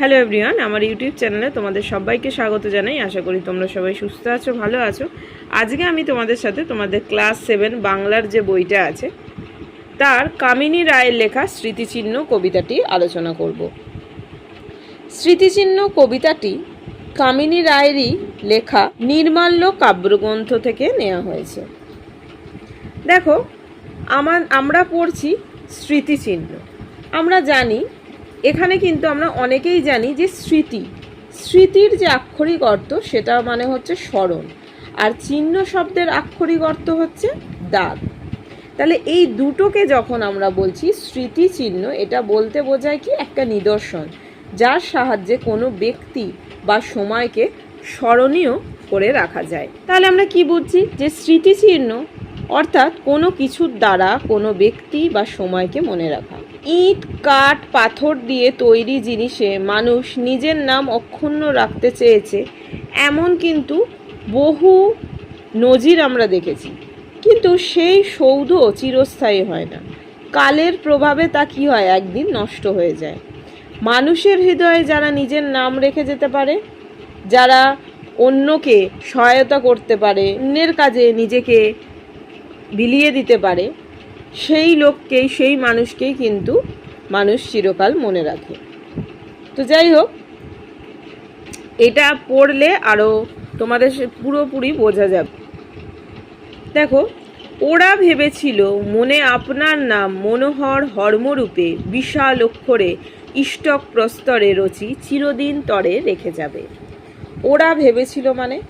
Hello everyone আমার YouTube চ্যানেলে তোমাদের সবাইকে স্বাগত জানাই। আশা করি তোমরা সবাই সুস্থ আছো, ভালো আছো। আজকে আমি তোমাদের সাথে তোমাদের ক্লাস সেভেন বাংলার যে বইটা আছে, তার কামিনী রায়ের লেখা স্মৃতিচিহ্ন কবিতাটি আলোচনা করব। স্মৃতিচিহ্ন কবিতাটি কামিনী রায়েরই লেখা নির্মাল্য কাব্যগ্রন্থ থেকে নেওয়া হয়েছে। দেখো আমার আমরা পড়ছি স্মৃতিচিহ্ন। আমরা জানি এখানে কিন্তু আমরা অনেকেই জানি যে স্মৃতি, স্মৃতির যে আক্ষরিক অর্থ সেটা মানে হচ্ছে স্মরণ। আর চিহ্ন শব্দের আক্ষরিক অর্থ হচ্ছে দাগ। তাহলে এই দুটোকে যখন আমরা বলছি স্মৃতি চিহ্ন, এটা বলতে বোঝায় কি একটা নিদর্শন, যার সাহায্যে কোনো ব্যক্তি বা সময়কে স্মরণীয় করে রাখা যায়। তাহলে আমরা কি বুঝছি? যে স্মৃতিচিহ্ন অর্থাৎ কোনো কিছুর দ্বারা কোনো ব্যক্তি বা সময়কে মনে রাখা। ইট, কাঠ, পাথর দিয়ে তৈরি জিনিসে মানুষ নিজের নাম অক্ষুণ্ণ রাখতে চেয়েছে, এমন কিন্তু বহু নজির আমরা দেখেছি। কিন্তু সেই সৌধ চিরস্থায়ী হয় না। কালের প্রভাবে তা কি হয়? একদিন নষ্ট হয়ে যায়। মানুষের হৃদয়ে যারা নিজের নাম রেখে যেতে পারে, যারা অন্যকে সহায়তা করতে পারে, অন্যের কাজে নিজেকে বিলিয়ে দিতে পারে সেই লোককেই, সেই মানুষকেই কিন্তু মানুষ চিরকাল মনে রাখে। তো যাই হোক, এটা পড়লে আরও তোমাদের পুরোপুরি বোঝা যাবে। দেখো, ওরা ভেবেছিল মনে আপনার নাম মনোহর হর্মরূপে বিশাল অক্ষরে ইষ্টক প্রস্তরে রচি চিরদিন তরে রেখে যাবে। ওরা ভেবেছিল মানে?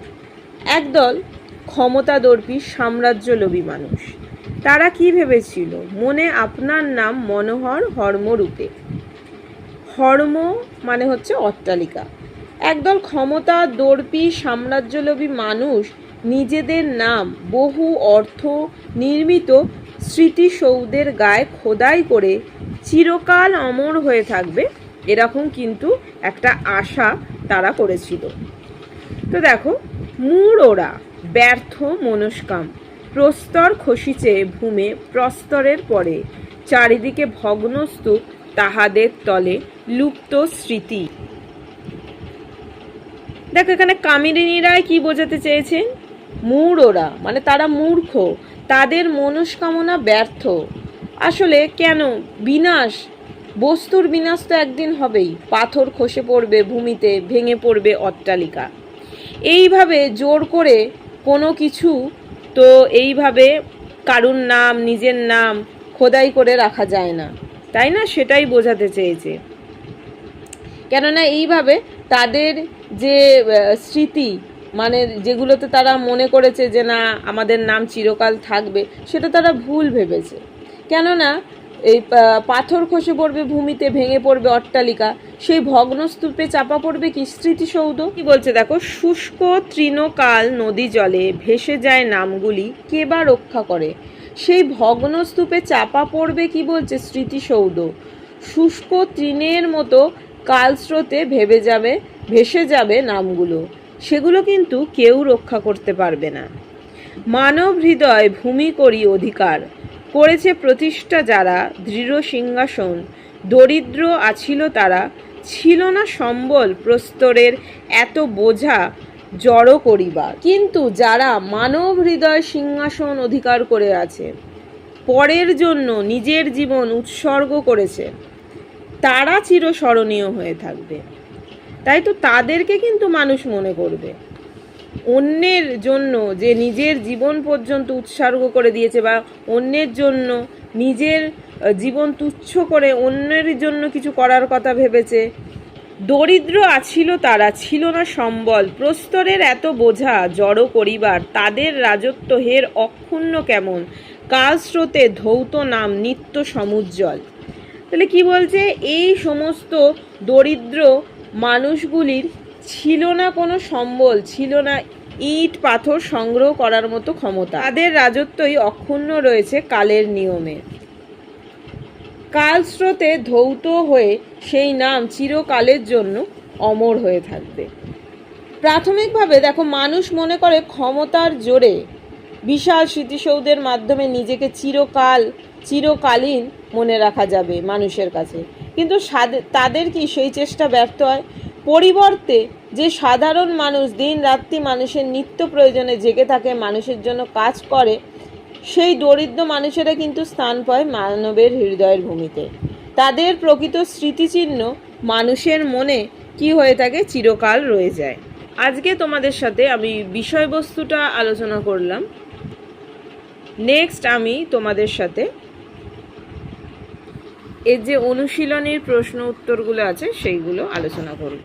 একদল ক্ষমতাদর্পী সাম্রাজ্যলোভী মানুষ। তারা কি ভেবেছিল? মনে আপনার নাম মনোহর হর্মরূপে। হর্ম মানে হচ্ছে অট্টালিকা। একদল ক্ষমতা, দর্পী, সাম্রাজ্যলোভী মানুষ নিজেদের নাম, বহু অর্থ নির্মিত স্মৃতিসৌধের গায়ে খোদাই করে চিরকাল অমর হয়ে থাকবে, এরকম কিন্তু একটা আশা তারা করেছিল। তো দেখো মূঢ় ওরা ব্যর্থ মনস্কাম। প্রস্তর খসিছে ভূমে, প্রস্তরের পরে। চারিদিকে ভগ্নস্তূপ, তাহাদের তলে লুপ্ত স্মৃতি। দেখো, এখানে কামিনী কি বোঝাতে চেয়েছেন? মূঢ়রা মানে তারা মূর্খ। তাদের মনস্কামনা ব্যর্থ। আসলে কেন? বিনাশ। বস্তুর বিনাশ তো একদিন হবেই। পাথর খসে পড়বে ভূমিতে, ভেঙে পড়বে অট্টালিকা। এইভাবে জোর করে কোনো কিছু তো এইভাবে কারুর নাম, নিজের নাম খোদাই করে রাখা যায় না। তাই না? সেটাই বোঝাতে চেয়েছে। কেননা এইভাবে তাদের যে স্মৃতি মানে যেগুলোতে তারা মনে করেছে যে, না, আমাদের নাম চিরকাল থাকবে, সেটা তারা ভুল ভেবেছে। কেননা এই পাথর খসে পড়বে ভূমিতে, ভেঙে পড়বে অট্টালিকা। সেই ভগ্নস্তূপে চাপা পড়বে কি স্মৃতিসৌধ? কি বলছে? দেখো, শুষ্ক তৃণকাল নদী জলে, ভেসে যায় নামগুলি, কে বা রক্ষা করে? সেই ভগ্নস্তূপে চাপা পড়বে কি বলছে স্মৃতিসৌধ? শুষ্ক তৃণের মতো কালস্রোতে ভেবে যাবে, ভেসে যাবে নামগুলো। সেগুলো কিন্তু কেউ রক্ষা করতে পারবে না। মানব হৃদয় ভূমি করি অধিকার। করেছে প্রতিষ্ঠা যারা দৃঢ় সিংহাসন। দরিদ্র আছিল তারা। ছিল না সম্বল প্রস্তরের এত বোঝা জড়ো করিবার। কিন্তু যারা মানব হৃদয় সিংহাসন অধিকার করে আছে, পরের জন্য নিজের জীবন উৎসর্গ করেছে, তারা চিরস্মরণীয় হয়ে থাকবে। তাই তো তাদেরকে কিন্তু মানুষ মনে করবে। অন্যের জন্য যে নিজের জীবন পর্যন্ত উৎসর্গ করে দিয়েছে বা অন্যের জন্য নিজের জীবন তুচ্ছ করে অন্যের জন্য কিছু করার কথা ভেবেছে। দরিদ্র আছিল তারা, ছিল না সম্বল। প্রস্তরের এত বোঝা জড়ো করিবার তাদের রাজত্ব হের অক্ষুণ্ণ কেমন? কাল স্রোতে ধৌত নাম, নিত্য সমুজ্জ্বল। তাহলে কি বলছে? এই সমস্ত দরিদ্র মানুষগুলির ছিল না কোনো সম্বল, ছিল না ইট পাথর সংগ্রহ করার মতো ক্ষমতা। তাদের রাজত্বই অক্ষুণ্ণ রয়েছে কালের নিয়মে। কাল স্রোতে ধৌত হয়ে সেই নাম চিরকালের জন্য অমর হয়ে থাকবে। প্রাথমিকভাবে দেখো, মানুষ মনে করে ক্ষমতার জোরে বিশাল স্মৃতিসৌধের মাধ্যমে নিজেকে চিরকাল, চিরকালীন মনে রাখা যাবে মানুষের কাছে। কিন্তু তাদের কি সেই চেষ্টা ব্যর্থ হয়? পরিবর্তে যে সাধারণ মানুষ দিন রাত্রি মানুষের নিত্য প্রয়োজনে জেগে থাকে, মানুষের জন্য কাজ করে, সেই দরিদ্র মানুষেরা কিন্তু স্থান পায় মানবের হৃদয়ের ভূমিতে। তাদের প্রকৃত স্মৃতিচিহ্ন মানুষের মনে কি হয়ে থাকে চিরকাল রয়ে যায়। আজকে তোমাদের সাথে আমি বিষয়বস্তুটা আলোচনা করলাম। নেক্সট আমি তোমাদের সাথে এর যে অনুশীলনীর প্রশ্ন উত্তরগুলো আছে, সেইগুলো আলোচনা করব।